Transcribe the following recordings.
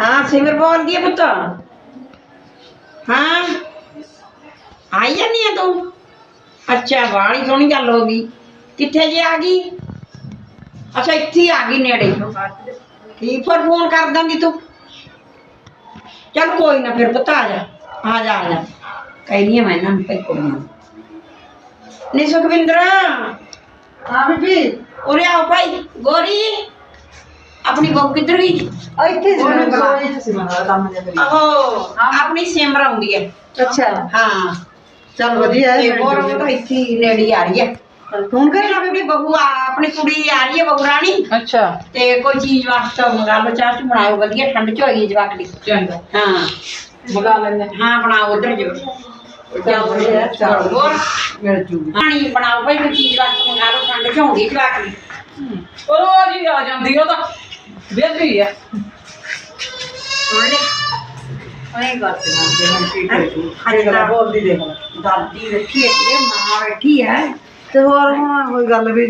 ਹਾਂ ਸਿਮਰ ਬੋਲਦੀ ਹੈ ਪੁੱਤ ਹਾਂ ਆਈ ਜਾਨੀ ਆ ਤੂੰ ਅੱਛਾ ਬਾਣੀ ਸੋਹਣੀ ਗੱਲ ਹੋ ਗਈ ਕਿੱਥੇ ਜੇ ਆ ਗਈ ਅੱਛਾ ਇੱਥੇ ਹੀ ਆ ਗਈ ਨੇੜੇ ਕੀ ਫਿਰ ਫੋਨ ਕਰ ਦਿੰਦੀ ਤੂੰ ਚੱਲ ਕੋਈ ਨਾ ਫਿਰ ਪੁੱਤ ਆ ਜਾ ਆ ਜਾ ਆ ਜਾ ਕਹਿਨੀ ਆ ਮੈਂ ਇਹਨਾਂ ਨੂੰ ਭਾਈ ਕੁੜੀਆਂ ਨੂੰ। ਨੀ ਸੁਖਵਿੰਦਰ ਹਾਂ ਬੀਬੀ ਉਰੇ ਆਓ ਭਾਈ ਗੋਰੀ ਆਪਣੀ ਬਹੂ ਕਿੱਧਰ ਗਈ? ਇੱਥੇ ਮੈਂ ਕੰਮ ਜਿਹਾ ਕਰੀ ਆਹੋ ਆਪਣੀ ਸਿਮਰ ਆਉਂਦੀ ਹੈ। ਅੱਛਾ। ਹਾਂ। ਚੱਲ ਵਧੀਆ ਤੇ ਹੈ ਹੋਰ ਉਹ ਤਾਂ ਇੱਥੇ ਹੀ ਨੇੜੇ ਆ ਰਹੀ ਹੈ। ਫੋਨ ਕਰੀ ਆਪਣੀ ਬਹੂ ਆ ਆਪਣੀ ਕੁੜੀ ਆ ਰਹੀ ਹੈ ਬਹੂ ਰਾਣੀ। ਅੱਛਾ। ਤੇ ਕੋਈ ਚੀਜ਼ ਵਾਸਤੇ ਮੰਗਾ ਲਓ ਚਾਹ ਚ ਬਣਾਓ ਵਧੀਆ ਠੰਡ ਚ ਹੋਈ ਜਵਾਕ ਦੀ ਚੰਗਾ। ਹਾਂ। ਮਗਾ ਲੈਂਦੇ ਹਾਂ। ਬਣਾਓ ਉਧਰ ਜੋ ਮਿਲ ਜੂਗੀ। ਪਾਣੀ ਬਣਾਓ ਭਾਈ ਕੋਈ ਚੀਜ਼ ਵਾਸਤੇ ਮੰਗਾ ਲਓ ਠੰਡ ਚ ਹੋਣੀ ਜਵਾਕ ਦੀ ਉਹ ਹੀ ਆ ਜਾਂਦੀ ਉਹ ਤਾਂ ਤੇ ਮੰਨਦੇ ਹਨ ਅਰੇ ਗੱਲ ਬੋਲਦੀ ਦੇਖ। ਲੈ ਦਾਦੀ ਬੈਠੀ ਹੈ ਤੇ ਮਾਂ ਬੈਠੀ ਹੈ ਤੇ ਹੋਰ ਹੁਣ ਕੋਈ ਗੱਲ ਵੀ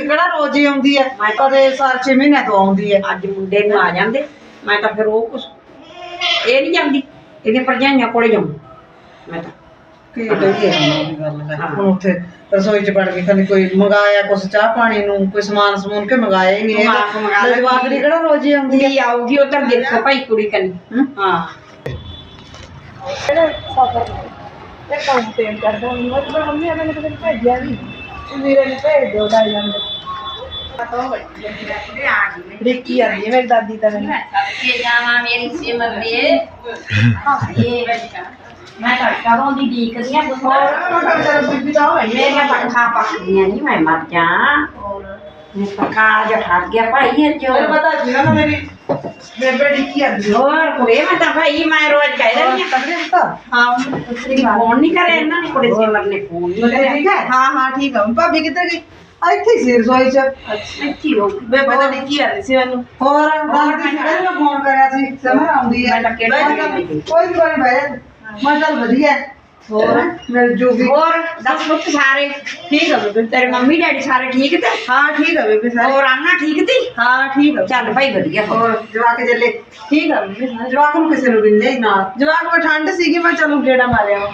ਕਿਹੜਾ ਰੋਜ਼ ਹੀ ਆਉਂਦੀ ਹੈ ਮੈਂ- ਕਦੇ ਸਾਲ 6 ਮਹੀਨਿਆਂ ਤੋਂ ਆਉਂਦੀ ਹੈ ਅੱਜ ਮੁੰਡੇ ਨੂੰ ਆ ਜਾਂਦੇ। ਮੈਂ ਤਾਂ ਫਿਰ ਉਹ ਕੁਛ ਇਹ ਨਹੀਂ ਜਾਂਦੀ। ਇਹਦੀਆਂ ਭਰਜਾਈਆਂ ਕੋਲੇ ਜਾਉਂ ਮੈਂ ਤਾਂ ਕੀ ਕਹੀਏ ਹੁਣ ਉਹਦੀ ਗੱਲ ਹਾਂ। ਹੁਣ ਉੱਥੇ ਰਸੋਈ ਚ ਵੜ ਕੇ ਕਦੇ ਕੋਈ ਮੰਗਾਇਆ ਕੁਛ ਚਾਹ ਪਾਣੀ ਨੂੰ ਕੋਈ ਸਮਾਨ ਸਮੂਨ ਕੇ ਮੰਗਾਇਆ ਹੀ ਨਹੀਂ। ਮੰਗਾ ਕੇ ਮੰਗਾ ਲੈ। ਜਵਾਕੜੀ ਕਿਹੜਾ ਰੋਜ਼ ਹੀ ਆਉਂਦੀ ਹੈ ਕੁੜੀ ਆਊਗੀ ਉਧਰ ਦੇਖੋ ਭਾਈ ਕੁੜੀ ਕਨੀ ਹਮ? ਹਾਂ। ਰਿੱਕੀ ਆਂਦੀ ਹੈ? ਮੇਰੀ ਦਾਦੀ ਤਾਂ ਮੈਨੂੰ। ਕੇ ਜਾਵਾਂ ਮੇਰੀ ਸਿਮਰ ਦੇ। ਇਹ ਮੈਂ ਤਾਂ ਕਦੋਂ ਦੀ ਡੀਕਦੀ ਆ ਬੀਬੀ ਤਾਂ ਹੋਈ ਮੇਰੀਆਂ ਪੱਖਾਂ ਪੱਕਦੀਆਂ ਨਹੀਂ ਮੈਂ ਮਰ ਜਾ। ਮੈਂ ਪੱਖਾ ਠੱਗ ਗਿਆ ਭਾਈ ਪਤਾ ਸੀ ਨਾ ਮੇਰੀ ਬੇਬੇ ਰਿੱਕੀ ਆਂਦੀ ਹੋਰ ਕੁੜੇ ਮੈਂ ਤਾਂ ਭਾਈ ਮੈਂ ਰੋਜ਼ ਕਹਿ ਦਿੰਦੀ ਤਗੜੇ ਪੁੱਤ? ਹਾਂ ਫੋਨ ਨਹੀਂ ਕਰਿਆ ਇਹਨਾਂ ਨੇ ਕੁੜੇ ਸਿਮਰ ਨੇ ਫੋਨ ਨਹੀਂ ਬੱਚੇ ਠੀਕ ਕਰਿਆ। ਹੈ? ਹਾਂ ਹਾਂ ਠੀਕ ਹੈ ਭਾਬੀ ਕਿੱਧਰ ਗਈ? ਆ ਇੱਥੇ ਹੀ ਸੀ ਰਸੋਈ ਚ। ਇੱਥੇ ਹੋ ਬੇਬੇ ਤਾਂ ਰਿੱਕੀ ਆਂਦੀ ਸੀ ਮੈਨੂੰ। ਹੋਰ ਦਾਦੀ ਸੀ ਕਹਿੰਦੀ ਮੈਂ ਫੋਨ ਕਰਿਆ ਸੀ। ਸਮਝ ਆਉਂਦੀ ਹੈ ਮੈਂ ਤਾਂ ਕਿਹੜਾ ਬਹਿ ਜਾ, ਮੈਂ ਚੱਲ ਵਧੀਆ ਹੈ। ਹੋਰ? ਮਿਲ ਜੂਗੀ। ਹੋਰ? ਦੱਸ ਪੁੱਤ ਸਾਰੇ ਠੀਕ ਹੈ ਬੇਬੇ? ਤੇਰੇ ਮੰਮੀ ਡੈਡੀ ਸਾਰੇ ਠੀਕ ਤੇ? ਹਾਂ ਠੀਕ ਹੈ ਬੇਬੇ ਸਾਰੇ। ਹੋਰ ਆਨਾ ਠੀਕ ਤੀ? ਹਾਂ ਠੀਕ ਹੈ ਚੱਲ ਭਾਈ ਵਧੀਆ। ਹੋਰ ਜਵਾਕ ਚੱਲੇ? ਠੀਕ ਹੈ ਬੇਬੇ ਜਵਾਕ ਨੂੰ ਕਿਸੇ ਨੂੰ ਵੀ ਨਹੀਂ ਨਾਲ। ਜਵਾਕ ਨੂੰ ਠੰਡ ਸੀਗੀ ਮੈਂ ਚਲੂ ਗੇੜਾ ਮਾਰਿਆ ਵਾ।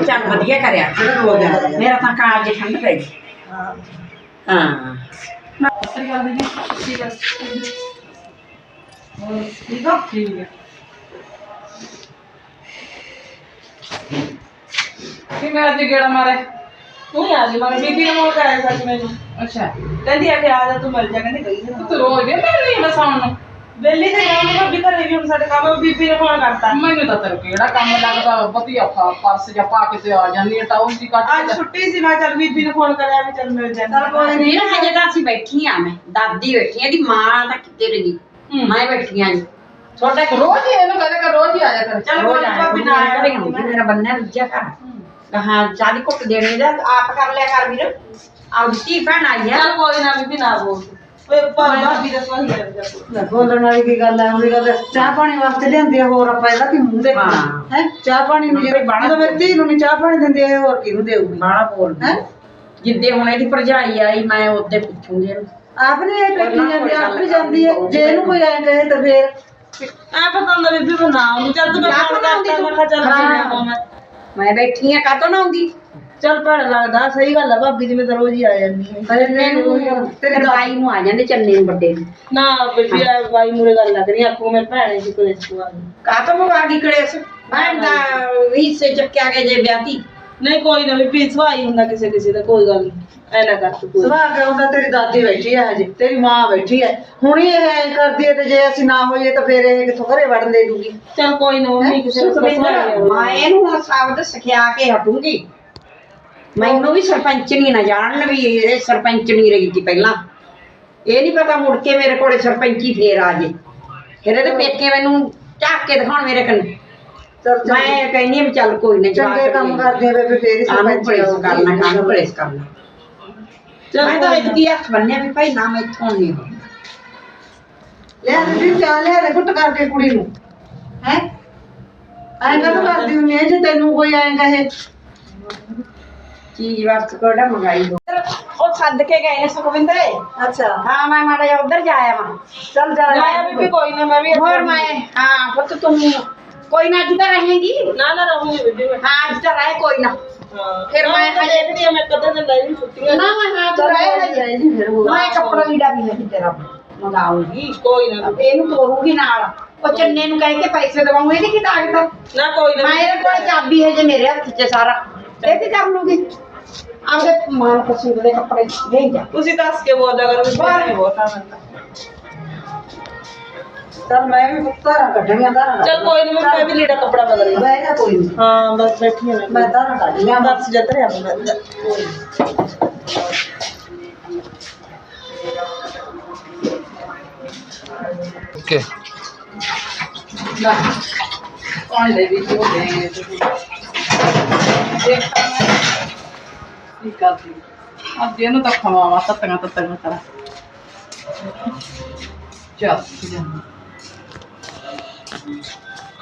ਚੱਲ ਵਧੀਆ ਕਰਿਆ। ਜਿਹੜਾ ਰੋਜ਼ ਆਇਆ ਮੇਰਾ ਤਾਂ ਕਾਲ ਜੇ ਠੰਡ ਪੈ ਗਈ। ਹਾਂ। ਹਾਂ। ਠੀਕ ਆ ਠੀਕ ਹੈ ਕਿ ਮੈਂ ਅੱਜ ਗੇੜਾ ਮਾਰੇ ਤੂੰ ਆ ਜੀ ਮੈਂ ਬੀਬੀ ਨੂੰ ਮੋੜ ਕਰਾਇਆ ਸੱਚ ਮੈਨੂੰ। ਅੱਛਾ। ਕਹਿੰਦੀ ਆ ਕਿ ਆ ਜਾ ਤੂੰ ਮਿਲ ਜਾ ਕਹਿੰਦੀ ਗਈ ਨਾ ਤੂੰ ਰੋਜ਼ ਵੀ ਮਿਲ ਰਹੀ ਬਸਾਉਣ ਨੂੰ ਬੇਲੀ ਤੇ ਜਾਣ ਨੂੰ ਭਾਬੀ ਘਰੇ ਵੀ ਹੁਣ ਸਾਡੇ ਕੰਮ ਬੀਬੀ ਨੇ ਫੋਨ ਕਰਤਾ। ਮੈਨੂੰ ਤਾਂ ਤੇਰੇ ਕਿਹੜਾ ਕੰਮ ਲੱਗਦਾ ਵਧੀਆ ਫਾ ਪਰਸ ਜਾਂ ਪਾ ਕੇ ਤੇ ਆ ਜਾਂਦੀ ਹੈ ਟਾਉਨ ਦੀ ਕੱਟ ਅੱਜ ਛੁੱਟੀ ਸੀ ਮੈਂ ਚੱਲ ਬੀਬੀ ਨੇ ਫੋਨ ਕਰਿਆ ਵੀ ਚੱਲ ਮਿਲ ਜਾਂਦੀ ਚੱਲ ਕੋਈ ਨਹੀਂ ਨਾ ਹਜੇ ਤਾਂ ਅਸੀਂ ਬੈਠੀ ਆ ਮੈਂ ਦਾਦੀ ਬੈਠੀ ਆ ਦੀ ਮਾਂ ਤਾਂ ਕਿਤੇ ਰਹੀ? ਹੂੰ। ਮੈਂ ਬੈਠੀ ਆ ਜੀ। ਤੁਹਾਡਾ ਕਿ ਰੋਜ਼ ਹੀ ਇਹਨੂੰ ਕਦੇ ਕਰ ਰੋਜ਼ ਹੀ ਆ ਜਾ ਕਰ। ਚੱਲ ਰੋਜ਼ ਕੋਈ ਆਇਆ ਭਾਬੀ ਨਾ ਆਇਆ ਕਰੇ ਹੁੰਦੀ ਮੇਰਾ ਬੰਨਿਆ ਦੂਜਾ ਘਰ। ਹਾਂ ਚਾਦੀ ਘੁੱਟ ਦੇਣੀ ਦਾ ਆਪ ਕਰ ਲਿਆ ਕਰ ਵੀਰ। ਆਉ ਧੀ ਭੈਣ ਆਈ ਆ। ਚੱਲ ਕੋਈ ਨਾ ਬੀਬੀ ਨਾ ਬੋਲ। ਓਏ ਭਾਬੀ ਦਾ ਸਵਾਲ ਕਰ ਜਾ। ਲੈ, ਬੋਲਣ ਵਾਲੀ ਕੀ ਗੱਲ ਹੈ ਉਹਦੀ ਗੱਲ ਹੈ। ਚਾਹ ਪਾਣੀ ਵਾਸਤੇ ਲਿਆਂਦੀ ਆ ਹੋਰ ਆਪਾਂ ਇਹਦਾ ਕੀ ਮੂੰਹ ਦੇ ਹਾਂ। ਹੈ? ਚਾਹ ਪਾਣੀ ਨੂੰ ਜਿਹੜੇ ਜਦੋਂ ਮੇਰੀ ਧੀ ਨੂੰ ਨਹੀਂ ਚਾਹ ਪਾਣੀ ਦਿੰਦੀ ਇਹ ਹੋਰ ਕਿਹਨੂੰ ਦੇਊਗੀ? ਬਾਹਲਾ ਬੋਲਦੀ ਹੈਂ? ਜਿੱਦੇ ਹੁਣ ਇਹਦੀ ਭਰਜਾਈ ਆਈ ਮੈਂ ਉਹਦੇ ਪੁੱਛੂਗੀ ਇਹਨੂੰ। ਆਪ ਨੇ ਇਹ ਪੇਕੀ ਜਾਂਦੀ ਆ, ਆਪ ਵੀ ਜਾਂਦੀ ਹੈ ਜੇ ਇਹਨੂੰ ਕੋਈ ਐਂ ਕਹੇ ਤਾਂ ਫੇਰ ਆ ਪਤਾ ਹੁੰਦਾ ਬੀਬੀ ਨੂੰ ਨਾ ਉਹਨੂੰ ਚੱਲ ਤੂੰ ਮੈਂ ਨਾ ਫੋਨ ਬਣਾਉਂਦੀ ਕਰਤਾ ਤੂੰ। ਮੈਂ ਕਿਹਾ ਚੱਲ ਹਾਂ। ਮੈਂ। ਮੈਂ ਮੈਂ ਬੈਠੀ ਆ ਕਾਤੋਂ ਨਾ ਆਉਂਦੀ? ਚੱਲ ਭੈਣ ਲੱਗਦਾ ਸਹੀ ਗੱਲ ਆ ਭਾਬੀ ਜਿਵੇਂ ਤਾਂ ਰੋਜ਼ ਹੀ ਆ ਜਾਂਦੀ ਹੈ। ਪਰ ਮੈਨੂੰ ਤੇਰੇ ਬਾਈ ਨੂੰ ਆ ਜਾਂਦੇ ਚੰਨੇ ਨੂੰ ਵੱਡੇ ਨੂੰ। ਨਾ ਬੀਬੀ ਆ ਬਾਈ ਮੂਰੇ ਗੱਲ ਲੱਗ ਰਹੀ ਆਖੋ ਮੇਰੇ ਭੈਣੇ ਜੀ ਕੋਲੇ ਸੁਆ ਕਾਤੋਂ ਮੰਗਾ ਗਈ ਕਲੇਸ? ਮੈਂ ਦਾ ਹਿੱਸੇ ਚੱਕਿਆ ਕੇ ਜੇ ਵਿਆਹਤੀ। ਨਹੀਂ ਕੋਈ ਨਾ ਬੀਬੀ ਸਵਾਈ ਹੁੰਦਾ ਕਿਸੇ ਕਿਸੇ ਦਾ ਕੋਈ ਗੱਲ ਨਹੀਂ ਐ ਨਾ ਕਰ ਤੂੰ ਕੋਈ। ਸੁਭਾਅ ਕੇ ਹੁੰਦਾ ਤੇਰੀ ਦਾਦੀ ਬੈਠੀ ਹੈ ਹਜੇ ਤੇਰੀ ਮਾਂ ਬੈਠੀ ਹੈ ਹੁਣ ਇਹ ਐਂ ਕਰਦੀ ਤੇ ਜੇ ਅਸੀਂ ਨਾ ਹੋਈਏ ਤਾਂ ਫੇਰ ਇਹ ਕਿੱਥੋਂ ਘਰੇ ਵੜਨ ਦੇ ਦੂਗੀ। ਚੱਲ ਕੋਈ ਨਾ ਮੰਮੀ ਕਿਸੇ ਨੂੰ ਸਵਾਈ ਮੈਂ ਇਹਨੂੰ ਹੁਣ ਸ਼ਬਦ ਸਿਖਿਆ ਕੇ ਹਟੂੰਗੀ ਮੈਨੂੰ ਵੀ ਸਰਪੰਚਣੀ ਨਾ ਜਾਣਨ ਵੀ ਇਹ ਸਰਪੰਚਣੀ ਰਹੀ ਸੀ ਪਹਿਲਾਂ। ਇਹ ਨਹੀਂ ਪਤਾ ਮੁੜ ਕੇ ਮੇਰੇ ਕੋਲੇ ਸਰਪੰਚੀ ਫੇਰ ਆ ਜੇ। ਫਿਰ ਇਹਦੇ ਪੇਕੇ ਮੈਨੂੰ ਝਾਕ ਕੇ ਦਿਖਾਉਣ ਮੇਰੇ ਕੰਨ। ਚੱਲ ਮੈਂ ਕਹਿੰਦੀ ਹਾਂ ਵੀ ਚੱਲ ਕੋਈ ਨਾ ਚੰਗੇ ਕੰਮ ਕਰਦੀ ਫੇਰ ਹੀ ਸਰਪੰਚ। ਕਰਨਾ ਕੰਮ ਪਲੇਸ ਕਰਨਾ। ਮੈਂ ਤਾਂ ਕੋਈ ਨਾ। ਇਤਕੀ ਹੱਥ ਬੰਨਿਆ ਵੀ ਭਾਈ ਨਾ ਮੈਂ ਇੱਥੋਂ ਨਹੀਂ ਹੋਣਾ ਲੈ ਬੀਬੀ ਚਾਹ ਲਿਆ ਦੇ ਘੁੱਟ ਕਰਕੇ ਕੁੜੀ ਨੂੰ। ਹੈ? ਐਂ ਕਦੋਂ ਕਰਦੀ ਹੁੰਦੀ ਹੈ ਜੇ ਤੈਨੂੰ ਕੋਈ ਐਂ ਕਹੇ? ਚੀਜ਼ ਵਰਤ ਕੋੜਾ ਮੰਗਾਈ ਦੋ। ਉਹ ਸੱਦ ਕੇ ਗਏ ਨੇ ਸੁਖਵਿੰਦਰੇ। ਅੱਛਾ। ਹਾਂ ਮੈਂ ਮਾੜਾ ਜਿਹਾ ਉਧਰ ਜਾਇਆ ਵਾਂ ਚੱਲ ਜਾ ਕੋਈ ਨਾ ਮੈਂ ਵੀ ਹੋਰ ਮੈਂ ਹਾਂ ਪੁੱਤ ਤੂੰ ਕੋਈ ਨਾ ਅੱਜ ਤਾਂ ਰਹੇਗੀ। ਨਾ ਨਾ ਰਹੂੰਗੀ ਬੀਬੀ ਮੈਂ। ਹਾਂ ਅੱਜ ਤਾਂ ਰਹੇ ਕੋਈ ਨਾ। ਫਿਰ ਮੈਂ ਹਜੇ ਦੇਖਦੀ ਆ ਮੈਂ ਕਦੋਂ ਦਿਨ ਲੈ ਲਈ ਛੁੱਟੀਆਂ ਨਾ ਮੈਂ ਹਾਂ ਤੂੰ ਰਹੇ ਹਜੇ। ਜੀ ਫਿਰ ਹੋਰ। ਮੈਂ ਕੱਪੜਾ ਲੀੜਾ ਵੀ ਨਹੀਂ ਤੇਰਾ ਮੰਗਾਉਂਗੀ। ਕੋਈ ਨਾ। ਇਹਨੂੰ ਤੋਰੂਗੀ ਨਾਲ। ਉਹ ਚੰਨੇ ਨੂੰ ਕਹਿ ਕੇ ਪੈਸੇ ਦਵਾਉਂ ਇਹਦੀ ਕੀ ਤਾਕਤ ਨਾ ਕੋਈ ਨਾ। ਮੈਂ ਇਹਦੇ ਕੋਲ ਚਾਬੀ ਹੈ ਜੇ ਮੇਰੇ ਹੱਥ 'ਚ ਸਾਰਾ। ਇਹ ਕੀ ਕਰ ਲੂਗੀ? ਆਪਦੇ ਮਨ ਪਸੰਦ ਦੇ ਕੱਪੜੇ ਲੈ ਜਾ। ਤੁਸੀਂ ਦੱਸ ਕੇ ਬੋਲਿਆ ਕਰੋ ਬਾਹਰ। ਆ ਮੈਂ ਚੱਲ ਮੈਂ ਵੀ ਧਾਰਾਂ ਕੱਢਣੀਆਂ ਧਾਰਾਂ ਚਲ ਕੋਈ ਨਹੀਂ ਮੈਂ ਵੀ ਲੀੜਾ ਕੱਪੜਾ ਬਦਲ ਲਿਆ ਬਹਿ ਜਾ ਕੋਈ ਨਹੀਂ ਹਾਂ ਬਸ ਬੈਠੀ ਹਾਂ ਮੈਂ। ਧਾਰਾਂ ਕੱਢ ਲਿਆ ਦੱਸ ਜੱਤਰ ਆ ਮੈਂ ਓਕੇ। ਪਾਣੀ ਦੇ ਵਿੱਚ ਹੋ ਗਏ ਦੇਖ ਕੀ ਕਰਦੀ ਅੱਜ ਇਹਨੂੰ ਤਾਂ ਖਵਾਵਾ ਤੱਤੀਆਂ ਤੱਤੀਆਂ ਕਰਾਂ। ਚੱਲ ਜਾਂਦੀ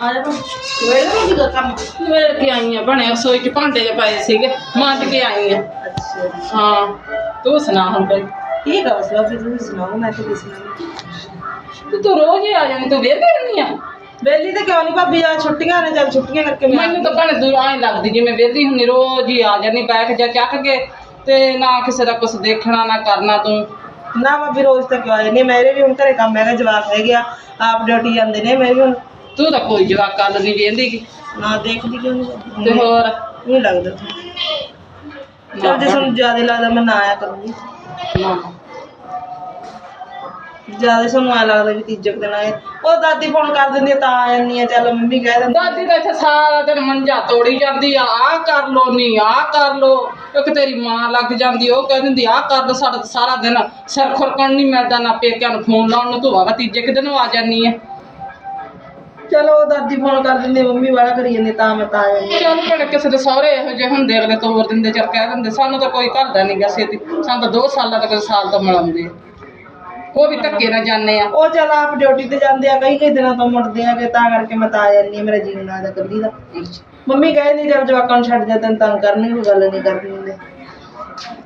ਆ ਜਾ ਕੰਮ ਕੇ ਆਈ ਆ ਬਣੇ ਰਸੋਈ ਚ ਭਾਂਡੇ ਜਿਹੇ ਪਏ ਸੀਗੇ ਮਾਂਜ ਕੇ ਆਈ ਆ। ਅੱਛਾ ਹਾਂ ਤੂੰ ਸੁਣਾ ਹੁਣ ਬਈ ਠੀਕ ਆ ਬਸ ਬਾਬੀ ਤੁਸੀਂ ਸੁਣਾਓ ਮੈਂ ਤਾਂ ਕਿਸ ਨਾਲ ਤੇ ਤੂੰ ਰੋਜ਼ ਹੀ ਆ ਜਾਂਦੀ ਤੂੰ ਵੇਲੇ ਨਹੀਂ ਆ। ਬੇਲੀ ਤੇ ਕਿਉਂ ਨਹੀਂ ਭਾਬੀ ਆ ਛੁੱਟੀਆਂ ਨੇ ਚੱਲ ਛੁੱਟੀਆਂ ਕਰਕੇ ਮੈਂ ਮੈਨੂੰ ਤਾਂ ਭੈਣੇ ਦੂਰ ਆਏ ਲੱਗਦੀ ਜਿਵੇਂ ਵੇਲੀ ਹੁੰਨੀ ਰੋਜ਼ ਹੀ ਆ ਜਾਂਦੀ ਬੈਠ ਜਾ ਚੱਕ ਕੇ ਤੇ ਨਾ ਕਿਸੇ ਦਾ ਕੁਝ ਦੇਖਣਾ ਨਾ ਕਰਨਾ ਤੂੰ। ਨਾ ਭਾਬੀ ਰੋਜ਼ ਤੱਕ ਆ ਜਾਂਦੀ ਹਾਂ। ਮੇਰੇ ਵੀ ਹੁਣ ਘਰੇ ਕੰਮ ਹੈਗਾ ਜਵਾਕ ਹੈਗੇ ਆਪ ਡਿਊਟੀ ਜਾਂਦੇ ਨੇ ਮੈਂ ਵੀ ਹੁਣ ਤੂੰ ਤਾਂ ਕੋਈ ਜਵਾਕ ਕੱਲ ਨਹੀਂ ਵੇਂਦੀ ਨਾ ਦੇਖਦੀ ਕਿਉਂ ਨਹੀਂ ਤੇ ਹੋਰ? ਨਹੀਂ ਲੱਗਦਾ। ਚਲ ਜੇ ਤੁਹਾਨੂੰ ਜ਼ਿਆਦਾ ਲੱਗਦਾ ਮੈਂ ਨਾ ਆਇਆ ਕਰੂੰਗੀ। ਨਾ। ਜ਼ਿਆਦਾ ਸਾਨੂੰ ਆ ਲੱਗਦਾ ਵੀ ਤੀਜੇ ਕੁ ਦਿਨ ਆਏ। ਉਹ ਦਾਦੀ ਫੋਨ ਕਰ ਦਿੰਦੀ ਆ ਤਾਂ ਆ ਜਾਂਦੀ ਆ ਚੱਲ ਮੰਮੀ ਕਹਿ ਦਿੰਦੀ ਦਾਦੀ ਤਾਂ ਇੱਥੇ ਸਾਰਾ ਦਿਨ ਮੰਜਾ ਤੋੜੀ ਜਾਂਦੀ ਆ ਆਹ ਕਰ ਲੋ ਨਹੀਂ ਆਹ ਕਰ ਲੋ ਇੱਕ ਤੇਰੀ ਮਾਂ ਲੱਗ ਜਾਂਦੀ ਉਹ ਕਹਿ ਦਿੰਦੀ ਆਹ ਕਰ ਲੋ ਸਾਡਾ ਤਾਂ ਸਾਰਾ ਦਿਨ। ਸਿਰ ਖੁਰਕਣ ਨਹੀਂ ਮਿਲਦਾ ਨਾ ਪੇਕਿਆਂ ਨੂੰ ਫੋਨ ਲਾਉਣ ਨੂੰ ਤੂੰ ਵਾਵਾ ਤੀਜੇ ਕੁ ਦਿਨ ਆ ਜਾਨੀ ਆ। ਚਲੋ ਦਾਦੀ ਫੋਨ ਕਰ ਦਿੰਦੀ ਮੰਮੀ ਵਾਲਾ ਕਰੀ ਜਾਂਦੀ ਤਾਂ ਮੈਂ ਤਾਂ ਆ ਜਾਂਦੀ। ਚੱਲ ਭੈਣੇ ਕਿਸੇ ਦੇ ਸਹੁਰੇ ਇਹੋ ਜਿਹੇ ਹੁੰਦੇ ਅਗਲੇ ਤੋਰ ਦਿੰਦੇ ਚੱਲ ਕਹਿ ਦਿੰਦੇ ਸਾਨੂੰ ਤਾਂ ਕੋਈ ਘਰਦਾ ਨਹੀਂ ਗਾ ਛੇਤੀ ਸਾਨੂੰ ਤਾਂ 2 ਸਾਲਾਂ ਤੱਕ ਸਾਲ ਤੋਂ ਮਿਲਾਉਂਦੇ ਆ। ਉਹ ਵੀ ਧੱਕੇ ਨਾਲ ਜਾਂਦੇ ਆ। ਉਹ ਚਲ ਆਪ ਡਿਊਟੀ ਤੇ ਜਾਂਦੇ ਆ ਕਈ ਕਈ ਦਿਨਾਂ ਤੋਂ ਮੁੜਦੇ ਆ ਕਿ ਤਾਂ ਕਰਕੇ ਮੈਂ ਤਾਂ ਆ ਜਾਂਦੀ ਆ ਮੇਰਾ ਜੀਵਨ ਆਦਾ ਕੱਲੀ ਦਾ। ਮੰਮੀ ਕਹਿੰਦੀ ਜਦ ਜਵਾਕਾਂ ਨੂੰ ਛੱਡ ਜਾ ਤੈਨੂੰ ਤੰਗ ਕਰਨੀ ਕੋਈ ਗੱਲ ਨਹੀਂ ਕਰਨੀ ਹੁੰਦੇ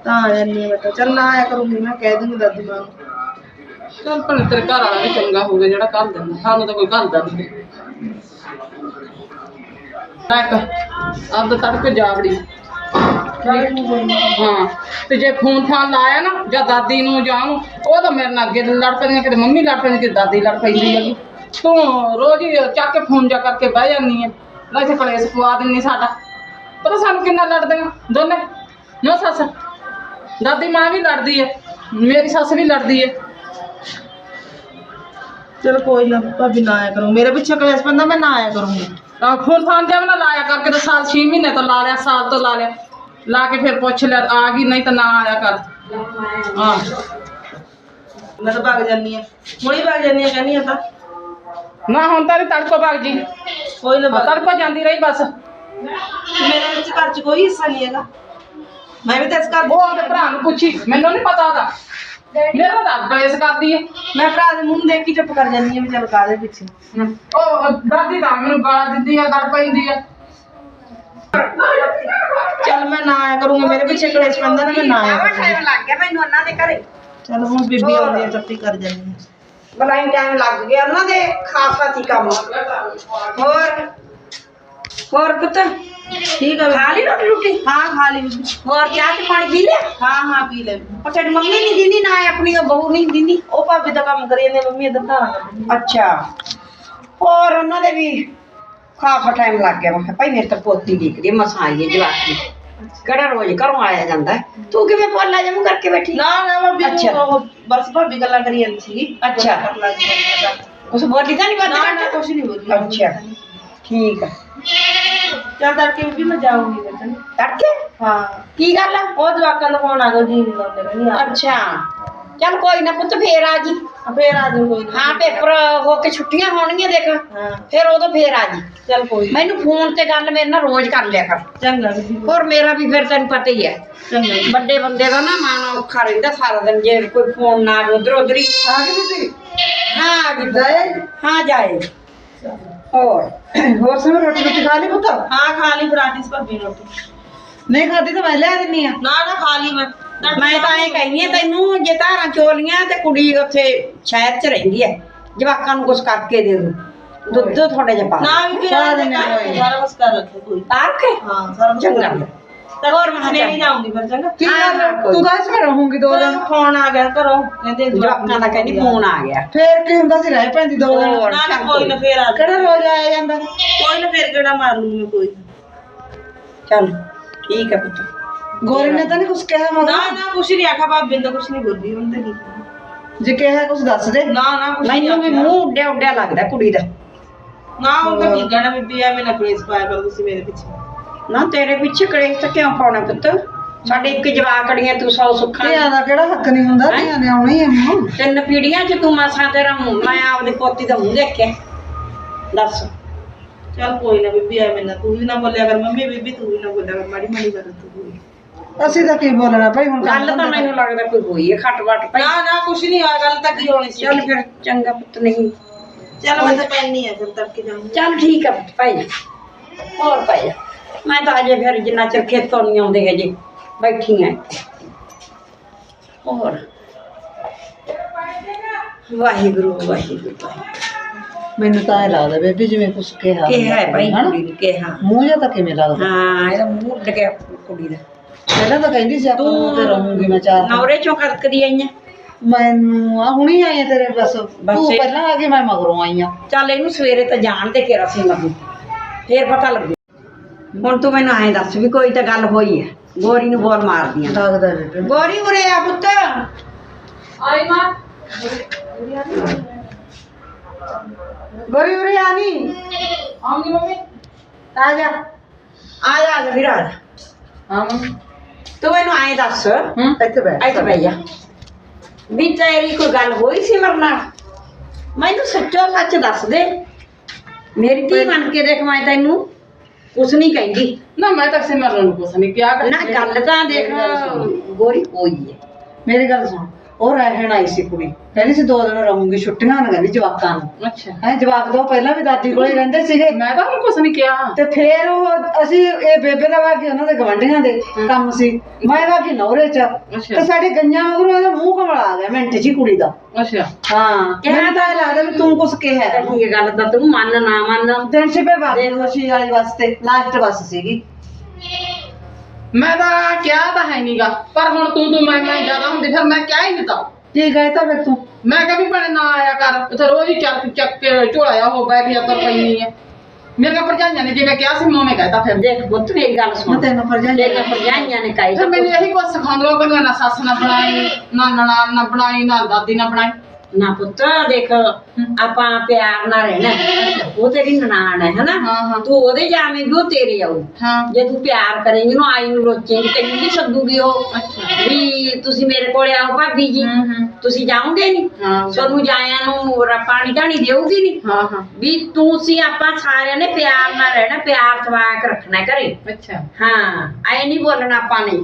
ਤਾਂ ਆ ਜਾਂਦੀ ਆ ਮੈਂ ਤਾਂ। ਚੱਲ ਨਾ ਆਇਆ ਕਰੂੰਗੀ ਮੈਂ ਕਹਿ ਦੂੰਗੀ ਦਾਦੀ ਮਾਂ ਨੂੰ। ਚੱਲ ਭੈਣੇ ਤੇਰੇ ਘਰ ਵਾਲਾ ਵੀ ਚੰਗਾ ਹੋਊਗਾ ਜਿਹੜਾ ਘਰ ਦਿੰਦਾ। ਸਾਨੂੰ ਤਾਂ ਕੋਈ ਘਰ ਦਾ ਨਹੀਂ। ਇੱਕ ਆਪ ਦਾ ਤੜਕੇ ਜਾਵੜੀ। ਹਾਂ, ਤੇ ਜੇ ਫੋਨ ਫਾਨ ਲਾਇਆ ਨਾ, ਜਾਂ ਦਾਦੀ ਨੂੰ ਜਾਂ ਉਹਨੂੰ, ਉਹ ਤਾਂ ਮੇਰੇ ਨਾਲ ਅੱਗੇ ਲੜ ਪੈਂਦੀਆਂ, ਕਿਤੇ ਮੰਮੀ ਲੜ ਪੈਂਦੀ, ਕਿਤੇ ਦਾਦੀ ਲੜ ਪੈਂਦੀ ਹੈਗੀ। ਤੂੰ ਰੋਜ਼ ਹੀ ਚੱਕ ਕੇ ਫੋਨ ਜਾ ਕਰਕੇ ਬਹਿ ਜਾਂਦੀ ਹੈ ਲੈ ਇੱਥੇ ਕਲੇਸ਼ ਪਵਾ ਦਿੰਦੀ ਸਾਡਾ। ਪਤਾ ਸਾਨੂੰ ਕਿੰਨਾ ਲੜਦੀਆਂ? ਦੋਨੇ। ਨੋ ਸੱਸ। ਦਾਦੀ ਮਾਂ ਵੀ ਲੜਦੀ ਹੈ ਮੇਰੀ ਸੱਸ ਵੀ ਲੜਦੀ ਹੈ ਚਲ ਕੋਈ ਨਾ ਭਾਬੀ ਨਾ ਆਇਆ ਕਰੂੰ। ਮੇਰੇ ਪਿੱਛੇ ਕਲੇਸ਼ ਪੈਂਦਾ ਮੈਂ ਨਾ ਆਇਆ ਕਰੂੰਗੀ। ਆ ਫੋਨ ਫਾਨ ਵੀ ਨਾ ਲਾਇਆ ਕਰਕੇ ਤਾਂ ਸਾਲ 6 ਮਹੀਨੇ ਤੋਂ ਲਾ ਲਿਆ ਸਾਲ ਤੋਂ ਲਾ ਲਿਆ। ਲਾ ਕੇ ਫਿਰ ਪੁੱਛ ਲਿਆ ਆ ਗਈ ਨਹੀਂ ਤਾਂ ਨਾ ਆਇਆ ਕਰ। ਹਾਂ। ਮੈਂ ਤਾਂ ਭੱਗ ਜਾਂਦੀ ਆ। ਹੁਣੀ ਭੱਗ ਜਾਂਦੀ ਆ ਕਹਿੰਦੀ ਆ ਤਾਂ। ਨਾ ਹੁਣ ਤਾਂ ਨੀ ਤੜਕੋ ਭੱਗ ਜੀ ਕੋਈ ਨਾ ਭੱਗ ਤੜਕੋ ਜਾਂਦੀ ਰਹੀ ਬਸ। ਮੇਰੇ ਵਿੱਚ ਘਰ 'ਚ ਕੋਈ ਹਿੱਸਾ ਨਹੀਂ ਹੈਗਾ। ਮੈਂ ਵੀ ਤਾਂ ਇਸ ਘਰ ਉਹ ਆਪਣੇ ਭਰਾ ਨੂੰ ਪੁੱਛੀ ਮੈਨੂੰ ਨਹੀਂ ਪਤਾ ਉਹਦਾ। ਮੇਰਾ ਤਾਂ ਬੇਸ ਕਰਦੀ ਹੈ। ਮੈਂ ਭਰਾ ਦੇ ਮੂੰਹ ਨੂੰ ਦੇਖ ਕੇ ਚੁੱਪ ਕਰ ਜਾਂਦੀ ਆ ਵੀ ਚੱਲ ਕਾਹਦੇ ਪਿੱਛੇ। ਉਹ ਦਾਦੀ ਤਾਂ ਮੈਨੂੰ ਗਾਲਾਂ ਦਿੰਦੀ ਆ ਗੜ ਪੈਂਦੀ ਆ। ਚੱਲ ਮੈਂ ਨਾ ਆਇਆ ਕਰੂੰਗੀ ਮੇਰੇ ਪਿੱਛੇ ਕਲੇਸ਼ ਪੈਂਦਾ ਨਾ ਮੈਂ ਨਾ ਆਇਆ ਕਰੂੰਗੀ। ਟਾਈਮ ਲੱਗ ਗਿਆ ਮੈਨੂੰ ਉਹਨਾਂ ਦੇ ਘਰੇ। ਚੱਲ ਹੁਣ ਬੀਬੀ ਆਉਂਦੀ ਆ ਚੱਪੀ ਕਰ ਜਾਂਦੀ ਆ। ਬਲਾਈ ਟਾਈਮ ਲੱਗ ਗਿਆ ਉਹਨਾਂ ਦੇ ਖਾਸਾ ਸੀ ਕੰਮ। ਹੋਰ? ਹੋਰ ਪੁੱਤ? ਠੀਕ ਆ ਖਾ ਲਈ ਰੋਟੀ ਰੋਟੀ ਹਾਂ ਖਾ ਲਈ ਬੀਬੀ ਹੋਰ ਚਾਹ ਤੇ ਪਾਣੀ ਪੀ ਲਿਆ ਹਾਂ ਹਾਂ ਪੀ ਲੈ ਉਹ ਤੇਰੀ ਮੰਮੀ ਨਹੀਂ ਦਿੰਦੀ ਨਾ ਆਪਣੀ ਉਹ ਬਹੂ ਨਹੀਂ ਦਿੰਦੀ ਉਹ ਭਾਬੀ ਦਾ ਕੰਮ ਕਰੀ ਜਾਂਦੀ ਆ, ਮੰਮੀ ਇੱਧਰ ਧਾਰਾਂ ਕੱਢਦੀ ਅੱਛਾ ਹੋਰ ਉਹਨਾਂ ਦੇ ਵੀ ਖਾਸਾ ਟਾਈਮ ਲੱਗ ਗਿਆ ਮੈਂ ਕਿਹਾ ਭਾਈ ਮੇਰੇ ਤਾਂ ਪੋਤੀ ਦਿਖਦੀ ਮਸਾਂ ਆਈ ਹੈ ਜਵਾਕ ਦੀ ਕਿਹੜਾ ਰੋਜ਼ ਘਰੋਂ ਆਇਆ ਜਾਂਦਾ ਹੈ? ਤੂੰ ਕਿਵੇਂ ਪੋਲਾ ਜਮੂ ਕਰਕੇ ਬੈਠੀ ਨਾ ਨਾ ਭਾਬੀ ਅੱਛਾ। ਉਹ ਉਹ ਬਸ ਭਾਬੀ ਗੱਲਾਂ ਕਰੀ ਜਾਂਦੀ ਸੀ ਅੱਛਾ। ਕਰ ਲੱਗ ਗਿਆ ਉਸ ਬੋਲੀ ਤਾਂ ਨਹੀਂ ਨਾ ਵੱਧ ਨਾ ਘੱਟ ਕੁਛ ਨਹੀਂ ਬੋਲੀ ਅੱਛਾ ਠੀਕ ਆ ਚੱਲ ਤੜਕੇ ਬੀਬੀ ਮੈਂ ਜਾਊਂਗੀ ਬੱਚਨ ਤੜਕੇ? ਹਾਂ। ਕੀ ਗੱਲ ਆ? ਉਹ ਜਵਾਕਾਂ ਦਾ ਫੋਨ ਆ ਗਿਆ ਜੀ ਨਹੀਂ ਲਾਉਂਦੇ ਨਹੀਂ ਆ। ਅੱਛਾ। ਚੱਲ ਕੋਈ ਨਾ ਪੁੱਤ ਫੇਰ ਆ ਜੀ। ਫੇਰ ਆ ਜਾਊ ਕੋਈ ਹਾਂ ਪੇਪਰ ਹੋ ਕੇ ਛੁੱਟੀਆਂ ਹੋਣਗੀਆਂ ਦੇਖ। ਹਾਂ। ਫਿਰ ਉਦੋਂ ਫੇਰ ਆ ਜੀ। ਚੱਲ ਕੋਈ। ਮੈਨੂੰ ਫੋਨ ਤੇ ਗੱਲ ਮੇਰੇ ਨਾਲ ਰੋਜ਼ ਕਰ ਲਿਆ ਕਰ। ਚੰਗਾ ਹੋਰ ਮੇਰਾ ਵੀ ਫਿਰ ਤੈਨੂੰ ਪਤਾ ਹੀ ਹੈ। ਚੰਗਾ ਜੀ। ਵੱਡੇ ਬੰਦੇ ਦਾ ਨਾ ਮਨ ਔਖਾ ਰਹਿੰਦਾ ਸਾਰਾ ਦਿਨ ਜੇ ਕੋਈ ਫੋਨ ਨਾ ਉਧਰ ਉਧਰ। ਹੀ ਆ ਗਈ ਹਾਂ ਆ ਗਈ। ਗਏ ਹਾਂ ਜਾਏ। ਹੋਰ? ਹੋਰ ਸਭ ਰੋਟੀ ਰੋਟੀ ਖਾ ਲਈ ਪੁੱਤ? ਹਾਂ ਖਾ ਲਈ ਭਾਬੀ ਨੇ ਰੋਟੀ। ਨਹੀਂ ਖਾਦੀ ਤਾਂ ਮੈਂ ਲਿਆ ਦਿੰਨੀ ਆ। ਨਾ ਨਾ ਖਾ ਲਈ ਮੈਂ। ਮੈਂ ਤਾਂ ਐ ਕਹਿੰਦੀ ਆ ਤੈਨੂੰ ਜੇ ਧਾਰਾਂ ਚੋਲੀਆਂ ਤੇ ਕੁੜੀ ਉੱਥੇ ਸ਼ਹਿਰ 'ਚ ਰਹਿੰਦੀ ਐ ਜਵਾਕਾਂ ਨੂੰ ਕੁਛ ਕਰਕੇ ਦੇ ਦੋ। ਦੁੱਧ ਥੋੜਾ ਜਿਹਾ ਪਾ ਨਾ ਵੀ ਕੋਈ। ਸਾਰਾ ਕੁਝ ਕਰ ਰੱਖੇ ਕੋਈ। ਤਾਰ ਕੇ ਹਾਂ ਸਾਰਾ ਕੁਝ ਚੰਗਾ। ਤਾਂ ਹੋਰ ਮੈਂ ਵੀ ਜਾਉਂਗੀ ਫਿਰ ਚੰਗਾ। ਕੀ ਹਾਂ, ਗੱਲ ਹਾਂ, ਕੋਈ ਤੂੰ ਦੱਸ ਮੈਂ ਰਹੂੰਗੀ ਦੋ ਦਿਨ। ਫੋਨ ਆ ਗਿਆ ਘਰੋਂ। ਕਹਿੰਦੇ ਜਵਾਕਾਂ ਦਾ ਕਹਿੰਦੀ ਫੋਨ ਆ ਗਿਆ। ਫੇਰ ਕੀ ਹੁੰਦਾ ਸੀ? ਰਹਿ ਪੈਂਦੀ ਦੋ ਦਿਨ। ਹੋਰ। ਨਾ ਨਾ ਕੋਈ ਨਾ ਫੇਰ ਆ ਜਾਊ। ਕਿਹੜਾ ਰੋਜ਼ ਆਇਆ ਜਾਂਦਾ? ਕੋਈ ਨਾ ਫੇਰ ਕਿਹੜਾ ਮਾਰ ਲੂੰਗੀ ਮੈਂ ਕੋਈ। ਚੱਲ ਠੀਕ ਹੈ ਪੁੱਤ। ਗੋਰੀ ਨੇ ਤਾਂ ਨਹੀਂ ਕੁਝ ਕਿਹਾ ਨਾ ਮਗਰ? ਨਾ ਕੁਛ ਨਹੀਂ ਆਖਾ ਭਾਬੀ ਨੇ ਤਾਂ ਕੁਛ ਨਹੀਂ ਬੋਲੀ ਹੁਣ ਤੇ ਕੀ ਜੇ ਕਿਹਾ ਕੁਝ ਦੱਸ ਦੇ। ਨਾ ਮੈਨੂੰ ਵੀ। ਮੂੰਹ ਉੱਡਿਆ ਉੱਡਿਆ ਲੱਗਦਾ ਕੁੜੀ ਦਾ। ਨਾ ਹੁਣ ਤਾਂ ਕੀ ਕਹਿਣਾ ਬੀਬੀ ਐਵੇਂ ਨਾ ਕਲੇਸ਼ ਪਾਇਆ ਕਰੋ ਤੁਸੀਂ ਮੇਰੇ ਪਿੱਛੇ। ਨਾ ਤੇਰੇ ਪਿੱਛੇ ਕਲੇਸ਼ ਤਾਂ ਕਿਉਂ ਪਾਉਣਾ ਪੁੱਤ? ਸਾਡੇ ਇੱਕ ਜਵਾਕੜੀਆਂ ਤੂੰ ਸੌ ਸੁੱਖਾਂ ਧੀਆਂ ਦਾ ਕਿਹੜਾ ਹੱਕ ਨਹੀਂ ਹੁੰਦਾ ਧੀਆਂ ਨੇ ਆਉਣਾ ਹੀ ਆ ਮੂੰਹ ਤਿੰਨ ਪੀੜੀਆਂ ਚ ਤੂੰ ਮਸਾਂ ਤੇਰਾ ਮੂੰਹ ਮੈਂ ਆਪਦੀ ਪੋਤੀ ਦਾ ਮੂੰਹ ਦੇਖਿਆ। ਦੱਸ। ਚੱਲ ਕੋਈ ਨਾ ਬੀਬੀ ਐਵੇਂ ਨਾ ਤੂੰ ਵੀ ਨਾ ਬੋਲਿਆ ਕਰ। ਮੰਮੀ ਬੀਬੀ ਤੂੰ ਵੀ ਨਾ ਬੋਲਿਆ ਕਰ। ਮਾੜੀ ਮਾੜੀ ਗੱਲ ਤੂੰ ਵੀ। ਅਸੀਂ ਤਾਂ ਕੀ ਬੋਲਣਾ ਭਾਈ ਹੁਣ ਗੱਲ ਤਾਂ ਮੈਨੂੰ ਲੱਗਦਾ ਕੋਈ ਹੋਈ ਹੈ ਖੱਟ ਵੱਟ ਪਈ ਨਾ ਨਾ ਕੁਛ ਨਹੀਂ ਆ ਗੱਲ ਤਾਂ ਕੀ ਹੋਣੀ ਸੀ। ਚੱਲ ਫਿਰ ਚੰਗਾ ਪੁੱਤ ਨਹੀਂ। ਚੱਲ ਮੈਂ ਤਾਂ ਪੈਣੀ ਆ ਫਿਰ ਤੜਕੇ ਜਾਊਂਗੀ। ਚੱਲ ਠੀਕ ਆ ਪੁੱਤ ਭਾਈ। ਹੋਰ ਭਾਈ। ਮੈਂ ਤਾਂ ਅਜੇ ਫਿਰ ਜਿੰਨਾ ਚਿਰ ਖੇਤੋਂ ਨਹੀਂ ਆਉਂਦੇ ਹਜੇ ਬੈਠੀ ਆ। ਹੋਰ? ਵਾਹਿਗੁਰੂ ਵਾਹਿਗੁਰੂ ਮੈਨੂੰ ਤਾਂ ਇਹ ਲੱਗਦਾ ਬੇਬੀ ਜਿਵੇਂ ਕੁਝ ਕਿਹਾ ਕਿਹਾ ਹੈ ਭਾਈ ਹਨਾ? ਕੁੜੀ ਨੂੰ ਕਿਹਾ। ਮੂੰਹ ਜਿਹਾ ਤਾਂ ਕਿਵੇਂ ਲੱਗਦਾ ਹਾਂ ਇਹਦਾ ਮੂੰਹ ਉੱਡ ਗਿਆ ਕੁੜੀ ਦਾ। ਪਹਿਲਾਂ ਤਾਂ ਕਹਿੰਦੀ ਸੀ ਆਪਾਂ ਨੂੰ ਤੇ ਰਹੂੰਗੀ ਮੈਂ ਚਾਰ ਦਿਨ। ਨੌਰੇ ਚੋਂ ਕਰਕਦੀ ਆਈਆਂ ਮੈਨੂੰ ਆ ਹੁਣੀ ਆਈ ਆ ਤੇਰੇ ਬਸ। ਤੂੰ ਇਹ- ਪਹਿਲਾਂ ਆ ਕੇ ਮੈਂ ਮਗਰੋਂ ਆਈ ਆ। ਚੱਲ ਇਹਨੂੰ ਸਵੇਰੇ ਤਾਂ ਜਾਣ ਦੇ ਕੇ ਰਸੀ ਲੱਗੂ ਫੇਰ ਪਤਾ ਲੱਗੂ। ਹੁਣ ਤੂੰ ਮੈਨੂੰ ਐਂ ਦੱਸ ਵੀ ਕੋਈ ਤਾਂ ਗੱਲ ਹੋਈ ਹੈ। ਗੋਰੀ ਨੂੰ ਬੋਲ ਮਾਰਦੀਆਂ। ਲੱਗਦਾ ਬੇਬੇ ਗੋਰੀ ਉਰੇ ਆ ਪੁੱਤ। ਆਈ ਮਾਂ। ਗੋਰੀ ਉਰੇ ਆ ਨੀ। ਆਉਂਗੀ ਮੰਮੀ। ਆ ਜਾ। ਆ ਜਾ ਆ ਜਾ ਵੀਰ ਆ ਜਾ। ਹਾਂ ਮੰਮੀ। ਤੂੰ ਮੈਨੂੰ ਐਂ ਦੱਸ। ਹੂੰ। ਇੱਥੇ ਬੈਠ ਇੱਥੇ ਬਹਿ ਜਾ। ਵੀ ਤੇਰੀ ਕੋਈ ਗੱਲ ਹੋਈ ਸੀ ਮੇਰੇ ਨਾਲ? ਮੈਨੂੰ ਸੱਚੋ ਸੱਚ ਦੱਸ ਦੇ। ਮੇਰੀ ਧੀ ਬਣ ਕੇ ਦੇਖ ਮੈਂ ਤੈਨੂੰ। ਕੁਛ ਨਹੀਂ ਕਹਿੰਦੀ। ਨਾ ਮੈਂ ਤਾਂ ਸਿਮਰਨ ਨੂੰ ਕੁਛ ਨਹੀਂ ਕਿਹਾ ਨਾ ਗੱਲ ਤਾਂ ਦੇਖ ਗੋਰੀ ਹੋਈ ਹੈ। ਮੇਰੀ ਗੱਲ ਸੁਣ। ਉਹ ਰਹਿਣ ਆਈ ਸੀ ਕੁੜੀ। ਕਹਿੰਦੀ ਸੀ ਦੋ ਦਿਨ ਰਹੂੰਗੀ ਛੁੱਟੀਆਂ ਨੂੰ ਕਹਿੰਦੀ ਜਵਾਕਾਂ ਨੂੰ। ਅੱਛਾ। ਹੈ ਜਵਾਕ ਦੋ ਪਹਿਲਾਂ ਵੀ ਦਾਦੀ ਕੋਲੇ ਰਹਿੰਦੇ ਸੀਗੇ। ਮੈਂ ਤਾਂ ਉਹਨੂੰ ਕੁਛ ਨਹੀਂ ਕਿਹਾ। ਤੇ ਫੇਰ ਉਹ ਅਸੀਂ ਇਹ ਬੇਬੇ ਦਾ ਵਾਗੀ ਉਹਨਾਂ ਦੇ ਗਵੰਡੀਆਂ ਦੇ ਕੰਮ ਸੀ। ਮੈਂ ਵਾਗੀ ਨੌਰੇ ਚ। ਤੇ ਸਾਡੇ ਗੰਜਾਂ ਮਗਰੋਂ ਉਹਦਾ ਮੂੰਹ ਕਮਲਾ ਆ ਗਿਆ ਮਿੰਟ ਜੀ ਕੁੜੀ ਦਾ। ਅੱਛਾ। ਹਾਂ ਮੈਨੂੰ ਤਾਂ ਇਹ ਲੱਗਦਾ ਵੀ ਤੂੰ ਕੁਛ ਕਿਹਾ। ਇਹ ਗੱਲ ਤਾਂ ਤੂੰ ਮੰਨ ਨਾ ਮੰਨ। ਦਿਨ ਛਿਪੇ ਵਾਗੀ ਖੁਸ਼ੀ ਵਾਲੀ ਵਾਸਤੇ ਲਾਸਟ ਬੱਸ ਸੀਗੀ। ਮੈਂ ਤਾਂ ਕਿਹਾ ਤਾਂ ਹੈ ਨਹੀਂਗਾ ਪਰ ਹੁਣ ਤੂੰ ਤੂੰ ਮੈਂ ਮੈਂ ਜ਼ਿਆਦਾ ਹੁੰਦੀ ਫਿਰ ਮੈਂ ਕਿਹਾ ਹੀ ਨਹੀਂ ਤਾਂ। ਕੀ ਗਏ ਤਾਂ ਫਿਰ ਤੂੰ? ਮੈਂ ਕਿਹਾ ਵੀ ਭੈਣੇ ਨਾ ਆਇਆ ਕਰ ਇੱਥੇ ਰੋਜ਼ ਹੀ ਚੱਕ ਚੱਕ ਕੇ ਝੋਲਾਇਆ ਹੋ ਬੈ ਕੇ ਅਤਰ ਪੈਣੀ ਹੈ ਮੇਰੀਆਂ ਭਰਜਾਈਆਂ ਨੇ ਜਿਵੇਂ ਕਿਹਾ ਸੀ ਮੈਂ ਉਵੇਂ ਕਹਿਤਾ ਫਿਰ। ਦੇਖ ਪੁੱਤ ਮੇਰੀ ਗੱਲ ਮੈਂ ਸੁਣ ਤੈਨੂੰ ਪਰਜਾਈ ਤੇਰੀਆਂ ਭਰਜਾਈਆਂ ਨੇ ਕਾਈ ਫਿਰ ਮੈਨੂੰ ਇਹੀ ਕੁਛ ਸਿਖਾਉਂਦੀਆਂ ਕਿ ਨਾ ਸੱਸ ਨਾ ਬਣਾਈ ਨਾ ਨਨਾਣ ਨਾ ਬਣਾਈ ਨਾ ਦਾਦੀ ਨਾ ਬਣਾਈ। ਨਾ ਪੁੱਤ ਦੇਖ ਆਪਾਂ ਪਿਆਰ ਨਾਲ ਰਹਿਣਾ ਉਹ ਤੇਰੀ ਨਨਾਣ ਹੈ ਹਨਾ? ਹਾਂ ਹਾਂ। ਤੂੰ ਉਹਦੇ ਜਾਵੇਂਗੀ ਉਹ ਤੇਰੇ ਆਊ। ਹਾਂ। ਜੇ ਤੂੰ ਪਿਆਰ ਕਰੇਂਗੀ ਨੂੰ ਆਈ ਨੂੰ ਲੋਚੇਂਗੀ ਤੈਨੂੰ ਨਹੀਂ ਸੱਦੂਗੀ ਉਹ। ਅੱਛਾ। ਵੀ ਤੁਸੀਂ ਮੇਰੇ ਕੋਲੇ ਆਓ ਭਾਬੀ ਜੀ। ਹੂੰ ਹੂੰ ਤੁਸੀਂ ਜਾਓਗੇ ਨਹੀਂ ਹਾਂ। ਤੁਹਾਨੂੰ ਜਾਇਆਂ ਨੂੰ ਰ- ਪਾਣੀ ਧਾਣੀ ਦੇਊਗੀ ਨਹੀਂ ਹਾਂ ਹਾਂ। ਵੀ ਤੁਸੀਂ ਆਪਾਂ ਸਾਰਿਆਂ ਨੇ ਪਿਆਰ ਨਾਲ ਰਹਿਣਾ ਪਿਆਰ ਸਵਾਕ ਰੱਖਣਾ ਘਰੇ। ਅੱਛਾ। ਹਾਂ ਐ ਨਹੀਂ ਬੋਲਣਾ ਆਪਾਂ ਨੇ।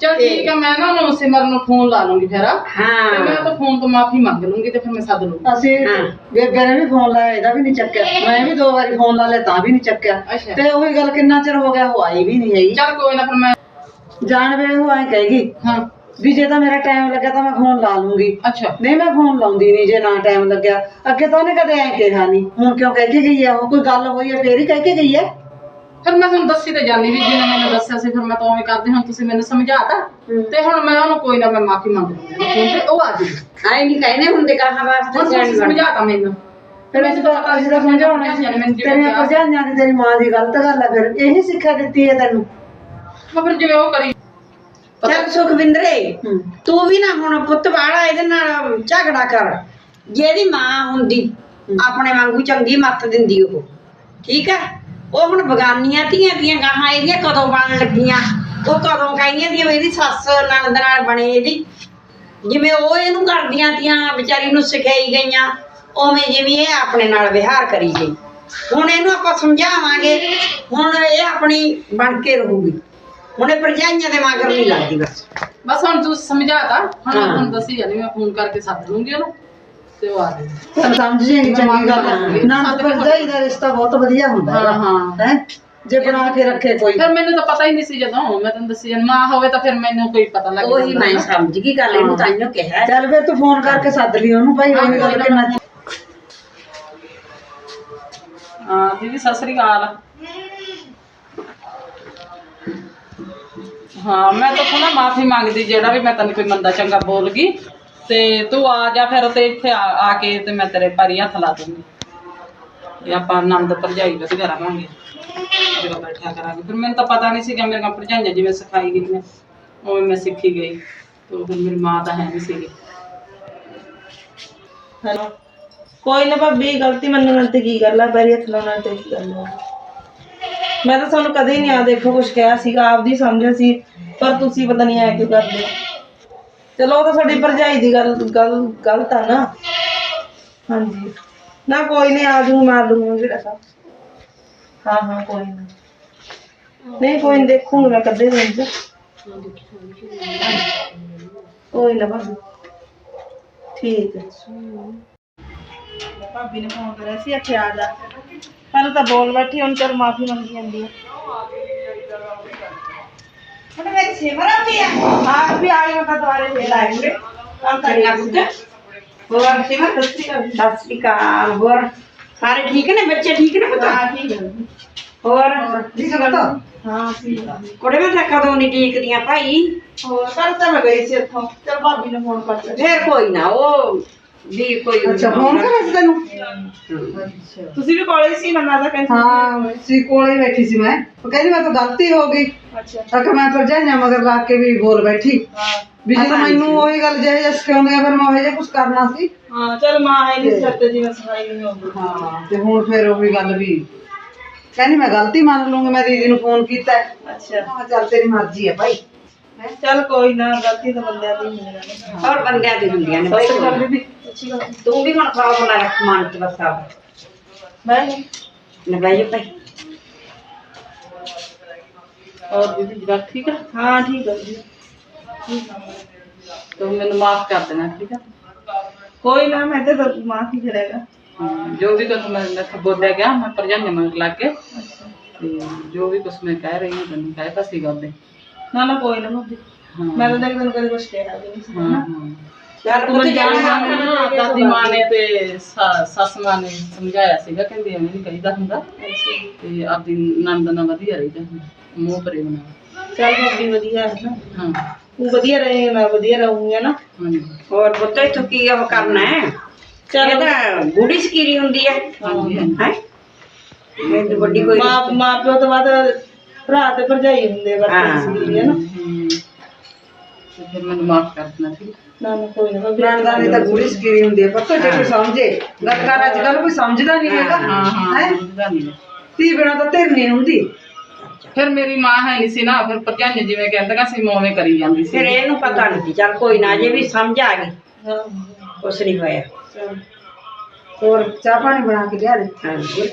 ਚਲ ਠੀਕ ਹੈ ਮੈਂ ਨਾ ਉਹਨੂੰ ਸਿਮਰਨ ਨੂੰ ਫੋਨ ਲਾ ਲੂੰਗੀ ਫਿਰ। ਤੇ ਮੈਂ ਹਾਂ ਤਾਂ ਫੋਨ ਤੋਂ ਮਾਫੀ ਮੰਗ ਲੂੰਗੀ ਤੇ ਫਿਰ ਮੈਂ ਸੱਦ ਲੂੰਗੀ। ਅਸੀਂ ਹਾਂ। ਬੇਬੇ ਨੇ ਵੀ ਫੋਨ ਲਾਇਆ ਇਹਦਾ ਵੀ ਨਹੀਂ ਚੱਕਿਆ। ਮੈਂ ਵੀ ਦੋ ਵਾਰੀ ਫੋਨ ਲਾ ਲਿਆ ਤਾਂ ਵੀ ਨਹੀਂ ਚੱਕਿਆ। ਅੱਛਾ। ਤੇ ਉਹੀ ਗੱਲ ਕਿੰਨਾ ਚਿਰ ਹੋ ਗਿਆ ਉਹ ਆਈ ਵੀ ਨਹੀਂ ਹੈਗੀ। ਚਲ ਕੋਈ ਨਾ ਫਿਰ ਮੈਂ ਜਾਣ ਵੇਲੇ ਉਹ ਐਂ ਕਹੇਗੀ ਹਾਂ। ਵੀ ਜੇ ਤਾਂ ਮੇਰਾ ਟਾਈਮ ਲੱਗਾ ਤਾਂ ਮੈਂ ਫੋਨ ਲਾ ਲੂੰਗੀ। ਅੱਛਾ। ਨਹੀਂ ਮੈਂ ਫੋਨ ਲਾਉਂਦੀ ਨਹੀਂ ਜੇ ਨਾ ਟਾਈਮ ਲੱਗਿਆ। ਅੱਗੇ ਤਾਂ ਉਹਨੇ ਕਦੇ ਐਂ ਕਿਹਾ ਨਹੀਂ ਹੁਣ ਕਿਉਂ ਕਹਿ ਕੇ ਗਈ ਆ ਉਹ ਕੋਈ ਗੱਲ ਹੋਈ ਹੈ ਫੇਰ ਹੀ ਕਹਿ ਕੇ ਗਈ ਹੈ? ਫਿਰ ਮੈਂ ਤੁਹਾਨੂੰ ਦੱਸੀ ਤੇ ਜਾਨੀ ਵੀ ਜਿਵੇਂ ਮੈਨੂੰ ਦੱਸਿਆ ਸੀ ਫਿਰ ਮੈਂ ਤਾਂ ਉਵੇਂ ਕਰਦੀ ਹੁਣ ਤੁਸੀਂ ਮੈਨੂੰ ਸਮਝਾਤਾ ਤੇ ਹੁਣ ਮੈਂ ਉਹਨੂੰ ਕੋਈ ਨਾ ਮੈਂ ਮਾਫੀ ਮੰਗ ਲੂੰਗੀ ਤੇ ਉਹ ਆ ਜੂਗੀ ਐ ਨਹੀਂ ਕਹਿੰਦੇ ਹੁੰਦੇ ਕਹਾਂ ਹੁਣ ਵਾਸਤੇ ਤੁਸੀਂ ਸਿਆਣੀ ਬਣ ਸਮਝਾਤਾ ਮੈਨੂੰ। ਫਿਰ ਅਸੀਂ ਤਾਂ ਤਾਂ ਸਮਝਾਉਣਾ ਸੀ ਤੇਰੀਆਂ ਭਰਜਾਈਆਂ ਦੀ ਤੇਰੀ ਮਾਂ ਦੀ ਗਲਤ ਗੱਲ ਹੈ ਫਿਰ ਇਹੀ ਸਿੱਖਿਆ ਦਿੱਤੀ ਹੈ ਤੈਨੂੰ। ਮੈਂ ਫਿਰ ਜਿਵੇਂ ਉਹ ਕਰੀ। ਚੱਲ ਸੁਖਵਿੰਦਰੇ ਤੂੰ ਵੀ ਨਾ ਹੁਣ ਪੁੱਤ ਵਾਲਾ ਇਹਦੇ ਨਾਲ ਝਗੜਾ ਕਰ। ਜਿਹਦੀ ਮਾਂ ਹੁੰਦੀ ਆਪਣੇ ਵਾਂਗੂ ਚੰਗੀ ਮੱਤ ਦਿੰਦੀ ਉਹ। ਠੀਕ ਹੈ? ਉਹ ਹੁਣ ਬਗਾਨੀਆਂ ਧੀਆਂ ਦੀਆਂ ਗਾਹਾਂ ਇਹਦੀਆਂ ਕਦੋਂ ਬਣਨ ਲੱਗੀਆਂ? ਉਹ ਕਦੋਂ ਕਹਿੰਦੀਆਂ ਦੀਆਂ ਵੀ ਇਹਦੀ ਸੱਸ ਨਣਦ ਨਾਲ ਬਣੇ ਇਹਦੀ? ਜਿਵੇਂ ਉਹ ਇਹਨੂੰ ਕਰਦੀਆਂ ਤੀਆਂ ਵਿਚਾਰੀ ਨੂੰ ਸਿਖਾਈ ਗਈਆਂ ਉਵੇਂ ਜਿਵੇਂ ਇਹ ਆਪਣੇ ਨਾਲ ਵਿਹਾਰ ਕਰੀ ਗਈ। ਹੁਣ ਇਹਨੂੰ ਆਪਾਂ ਸਮਝਾਵਾਂਗੇ ਹੁਣ ਇਹ ਆਪਣੀ ਬਣ ਕੇ ਰਹੂਗੀ। ਹੁਣ ਇਹ ਭਰਜਾਈਆਂ ਦੇ ਮਗਰ ਨਹੀਂ ਲੱਗਦੀ ਬਸ। ਬਸ ਹੁਣ ਤੂੰ ਸਮਝਾਤਾ ਹੁਣ ਮੈਂ। ਤੁਹਾਨੂੰ ਦੱਸੀ ਜਾਨੀ ਮੈਂ ਫੋਨ ਕਰਕੇ ਸੱਦ ਲੂੰਗੀ ਉਹਨੂੰ। ਤੇ ਉਹ ਆ ਜਾਊਗੀ ਤਾਂ ਸਮਝ ਜਾਏਗੀ ਚੰਗੀ ਗੱਲ ਹਾਂ। ਹੈ ਨਾ ਭਰਜਾਈ ਦਾ ਰਿਸ਼ਤਾ ਬਹੁਤ ਵਧੀਆ ਹੁੰਦਾ ਹਾਂ, ਹਾਂ। ਹੈ। ਜੇ ਬਣਾ ਕੇ ਰੱਖੇ ਕੋਈ। ਫਿਰ ਮੈਨੂੰ ਤਾਂ ਪਤਾ ਹੀ ਨਹੀਂ ਸੀ ਜਦੋਂ ਮੈਂ ਤੈਨੂੰ ਦੱਸੀ ਮਾਂ ਹੋਵੇ ਤਾਂ ਫਿਰ ਮੈਨੂੰ ਕੋਈ ਪਤਾ ਲੱਗ ਉਹੀ ਜਾਂਦਾ। ਮੈਂ ਨਾ। ਸਮਝ ਗਈ ਗੱਲ ਇਹਨੂੰ ਤਾਈਓ ਕਿਹਾ। ਚੱਲ ਫਿਰ ਤੂੰ ਫੋਨ ਕਰਕੇ ਸੱਦ ਲਈ ਉਹਨੂੰ ਭਾਈ ਉਹਨੇ ਗੱਲ ਕਿੰਨਾ ਹਾਂ ਦੀਦੀ ਸਤਿ ਸ੍ਰੀ ਅਕਾਲ। ਹਾਂ ਮੈਂ ਤਾਂ ਨਾ ਮਾਫੀ ਮੰਗਦੀ ਜਿਹੜਾ ਵੀ ਮੈਂ ਤੈਨੂੰ ਕੋਈ ਮੰਦਾ ਚੰਗਾ ਬੋਲ ਗਈ ਤੇ ਤੂੰ ਆ ਜਾ ਫਿਰ ਤੇ ਇੱਥੇ ਆ ਆ ਕੇ ਤੇ ਮੈਂ ਤੇਰੇ ਪੈਰੀ ਹੱਥ ਲਾ ਦੂੰਗੀ। ਇਹ ਆਪਾਂ ਆਨੰਦ ਭਰਜਾਈ ਵਧੀਆ ਰਹਾਂਗੇ ਜਦੋਂ ਬੈਠਿਆ ਕਰਾਂਗੇ। ਫਿਰ ਮੈਨੂੰ ਤਾਂ ਪਤਾ ਨਹੀਂ ਸੀਗਾ ਮੇਰੀਆਂ ਭਰਜਾਈਆਂ ਜਿਵੇਂ ਸਿਖਾਈ ਗਈਆਂ। ਉਵੇਂ ਮੈਂ ਸਿੱਖੀ ਗਈ। ਤੇ ਫਿਰ ਮੇਰੀ ਮਾਂ ਤਾਂ ਹੈ ਨਹੀਂ ਸੀਗੀ। ਹੈਲੋ। ਕੋਈ ਨਾ ਭਾਬੀ, ਗਲਤੀ ਮੰਨਣ ਤੇ ਕੀ ਗੱਲ ਆ? ਪੈਰੀ ਹੱਥ ਲਾਉਣ ਨਾਲ ਤੇ ਕੀ ਗੱਲ ਲਾ ਮੈਂ ਤਾਂ ਤੁਹਾਨੂੰ ਕਦੇ ਨਹੀਂ ਆ ਦੇਖੋ ਕੁਝ ਕਿਹਾ ਸੀਗਾ। ਆਪਦੀ ਸਮਝ ਸੀ। ਪਰ ਤੁਸੀਂ ਪਤਾ ਨਹੀਂ ਆਇਆ ਕਿਉਂ ਕਰਦੇ ਚਲੋ, ਉਹ ਤਾਂ ਤੁਹਾਡੀ ਭਰਜਾਈ ਦੀ ਗੱਲ ਗੱਲ, ਗਲਤ ਆ ਨਾ। ਹਾਂਜੀ। ਨਾ, ਕੋਈ ਨਹੀਂ ਆ ਜੂ ਮਾਰ ਲੂੰਗਾ ਜਿਹੜਾ ਸਾ ਹਾਂ ਹਾਂ, ਕੋਈ ਨਾ। ਨਹੀਂ, ਕੋਈ ਨਹੀਂ ਦੇਖੂੰਗਾ ਮੈਂ ਕਦੇ ਦਿਨ ਕੋਈ ਨਾ ਭਾਬੀ। ਠੀਕ ਹੈ। ਭਾਬੀ ਨੇ ਫੋਨ ਕਰਿਆ ਸੀ, ਇੱਥੇ ਆ ਜਾ। ਪਹਿਲਾਂ ਤਾਂ ਬੋਲ ਬੈਠੀ, ਹੁਣ ਚਲ ਮਾਫੀ ਮੰਗੀ ਜਾਂਦੀ ਹੈ। ਹੁਣ ਮੇਰੀ ਸਿਮਰਨ ਵੀ ਆ ਹਾਂ ਵੀ ਆ ਗਈ ਮੈਂ ਦੁਆਰੇ ਫੇਰ ਆਈ ਮੁਰੇ ਕੰਮ ਚੰਗਾ ਕਰੀ ਪੁੱਤ ਹੋਰ ਸਿਮਰ ਸਤਿ ਸ਼੍ਰੀ ਅਕਾਲ ਹੋਰ ਸਾਰੇ ਠੀਕ ਨੇ ਬੱਚੇ ਠੀਕ ਨੇ ਪੁੱਤ ਹਾਂ ਠੀਕ ਹੋਰ ਠੀਕ ਬਤਾ ਹਾਂ ਠੀਕ ਕੁੜੇ ਮੈਂ ਤਾਂ ਕਦੋਂ ਨਹੀਂ ਟੀਕਦੀਆਂ ਭਾਈ ਹੋਰ ਕੱਲ ਤਾਂ ਮੈਂ ਗਈ ਸੀ ਇੱਥੋਂ ਚਲ ਭਾਬੀ ਨੇ ਫੋਨ ਕਰ ਫੇਰ ਕੋਈ ਨਾ ਉਹ ਵੀ ਕੋਈ ਅੱਛਾ ਫੋਨ ਕਰਿਆ ਸੀ ਤੈਨੂੰ? ਤੁਸੀਂ ਵੀ ਕਾਲਜ ਸੀ ਮੰਨਾ ਦਾ ਕਹਿੰਦੇ ਹਾਂ ਸੀ ਕੋਲੇ ਹੀ ਬੈਠੀ ਸੀ ਮੈਂ। ਉਹ ਕਹਿੰਦੀ ਮੈਂ ਤਾਂ ਗਲਤੀ ਹੋ ਗਈ। ਅੱਛਾ। ਤਾਂ ਕਿ ਮੈਂ ਭਰਜਾਈਆਂ ਮਗਰ ਲਾ ਕੇ ਵੀ ਬੋਲ ਬੈਠੀ। ਹਾਂ। ਵੀ ਜਦੋਂ ਮੈਨੂੰ ਉਹੀ ਗੱਲ ਜਿਹੇ ਜਿਹਾ ਸਿਖਾਉਂਦੇ ਆ ਫਿਰ ਮੈਂ ਉਹ ਜਿਹਾ ਕੁਝ ਕਰਨਾ ਸੀ। ਹਾਂ ਚਲ ਮਾਂ ਹੈ ਨਹੀਂ ਸੱਤੇ ਜਿਵੇਂ ਸਫ਼ਾਈ ਨਹੀਂ ਹੁੰਦੀ ਹਾਂ ਤੇ ਹੁਣ ਫਿਰ ਉਹੀ ਗੱਲ ਵੀ ਕਹਿੰਦੀ ਮੈਂ ਗਲਤੀ ਮੰਨ ਲੂੰਗੀ ਮੈਂ ਦੀਦੀ ਨੂੰ ਫੋਨ ਕੀਤਾ ਹੈ। ਅੱਛਾ। ਮੈਂ ਕਿਹਾ ਚੱਲ ਤੇਰੀ ਮਰਜ਼ੀ ਹੈ ਭਾਈ। ਚਲ ਕੋਈ ਨਾ ਗਲਤੀ ਤਾਂ ਬੰਦਿਆਂ ਦੀ ਹੀ ਹੁੰਦੀ ਹੈ ਹੋਰ ਬੰਦਿਆਂ ਦੀ ਹੁੰਦੀਆਂ ਨੇ। ਭਾਈ ਅੱਛੀ ਗੱਲ ਤੂੰ ਵੀ ਹੁਣ ਖਾਓ ਬਣਾ ਰੱਖ ਮਨ ਚ ਬਸ ਆ। ਮੈਂ ਨਾ ਬਈ ਭਾਈ। ਔਰ ਦੀਦੀ ਗੱਲ ਠੀਕ ਹੈ ਹਾਂ ਠੀਕ ਹੈ ਜੀ। ਤੂੰ ਮੈਨੂੰ ਮਾਫ ਕਰ ਦੇਣਾ ਠੀਕ ਹੈ ਕੋਈ ਨਾ ਮੈਂ ਤੇ ਮਾਂ ਕੀ ਕਰੇਗਾ ਹਾਂ, ਜੋ ਵੀ ਕੁਛ ਮੈਂ ਮੈਂ ਬੋਲਿਆ ਗਿਆ ਮੈਂ ਭਰਜਾਈਆਂ ਮਗਰ ਲੱਗ ਕੇ। ਤੇ ਜੋ ਵੀ ਕੁਛ ਮੈਂ ਕਹਿ ਰਹੀ ਹਾਂ ਤੈਨੂੰ ਕਹਿਤਾ ਸੀਗਾ ਉਹਦੇ ਨਾ ਨਾ ਕੋਈ ਨਾ ਭਾਬੀ ਹਾਂ। ਮੈਂ ਤਾਂ ਦੇਖ ਤੈਨੂੰ ਕਦੇ ਕੁਝ ਕਿਹਾ ਵੀ ਨਹੀਂ ਸੀ ਹਾਂ ਨਾ ਹਾਂ। ਚੱਲ ਤੂੰ ਪੁੱਤ ਜਾਣ ਜਾਣਾ ਨਾ ਦਾਦੀ ਮਾਂ ਨੇ ਤੇ ਸਾ- ਸੱਸ ਮਾਂ ਨੇ ਸਮਝਾਇਆ ਸੀਗਾ ਕਹਿੰਦੇ ਐਵੇਂ ਨਹੀਂ ਕਹੀਦਾ ਹੁੰਦਾ। ਤੇ ਆਪਦੀ ਨੰਦ ਨਾਲ ਵਧੀਆ ਰਹੀਦਾ ਹੁੰਦਾ ਮੋਹ ਪਰੇ ਬਣਾ। ਚੱਲ ਭਾਬੀ ਵਧੀਆ ਹੈ ਨਾ। ਹਾਂ। ਤੂੰ ਵਧੀਆ ਰਹੇ ਮੈਂ ਵਧੀਆ ਰਹੂੰਗੀ ਨਾ? ਹਾਂਜੀ। ਹੋਰ ਪੁੱਤ ਇੱਥੋਂ ਕੀ ਉਹ ਕਰਨਾ ਹੈ? ਚੱਲ। ਇਹ ਤਾਂ ਬੁੜੀ ਸਕੀਰੀ ਹੁੰਦੀ ਹੈ। ਹਾਂਜੀ ਹਾਂਜੀ। ਹੈ? ਇਹ ਤਾਂ ਵੱਡੀ ਕੋਈ ਮਾਂ ਮਾਂ ਪਿਓ ਤੋਂ ਬਾਅਦ ਭਰਾ ਤੇ ਭਰਜਾਈ ਹੁੰਦੇ ਹਾਂ। ਵਰਤਨ ਸੀ ਹੈ ਨਾ। ਤੇ ਫਿਰ ਮੈਨੂੰ ਮਾਫ ਕਰ ਦੇਣਾ ਠੀਕ? ਨਾ ਨਾ ਕੋਈ ਨਾ ਭਾਬੀ। ਪ੍ਰਾਣਦਾਨੀ ਤਾਂ ਗੂੜੀ ਸਕੀਰੀ ਹੁੰਦੀ ਹੈ ਪਤਾ ਜੇ ਕੋਈ ਸਮਝੇ। ਗੱਲ ਕਰ ਅੱਜ ਕੱਲ ਕੋਈ ਸਮਝਦਾ ਨਹੀਂ ਹੈਗਾ। ਹਾਂ ਹਾਂ ਹੈ ਸਮਝਦਾ ਨਹੀਂ ਧੀ ਬਿਨਾਂ ਤਾਂ ਧਿਰ ਨਹੀਂ ਹੁੰਦੀ। ਫਿਰ ਮੇਰੀ ਮਾਂ ਹੈ ਨਹੀਂ ਸੀ ਨਾ ਫਿਰ ਭਰਜਾਈਆਂ ਜਿਵੇਂ ਕਹਿੰਦੀਆਂ ਸੀ ਕਰੀ ਜਾਂਦੀ ਸੀ। ਫਿਰ ਇਹਨੂੰ ਪਤਾ ਨਹੀਂ ਸੀ ਚੱਲ ਕੋਈ ਨਾ ਜੇ ਵੀ ਸਮਝ ਆ ਗਈ ਹਾਂ। ਕੁਛ ਨਹੀਂ ਹੋਇਆ। ਚੱਲ। ਹੋਰ ਚਾਹ ਪਾਣੀ ਬਣਾ ਕੇ ਲਿਆ ਦੇ।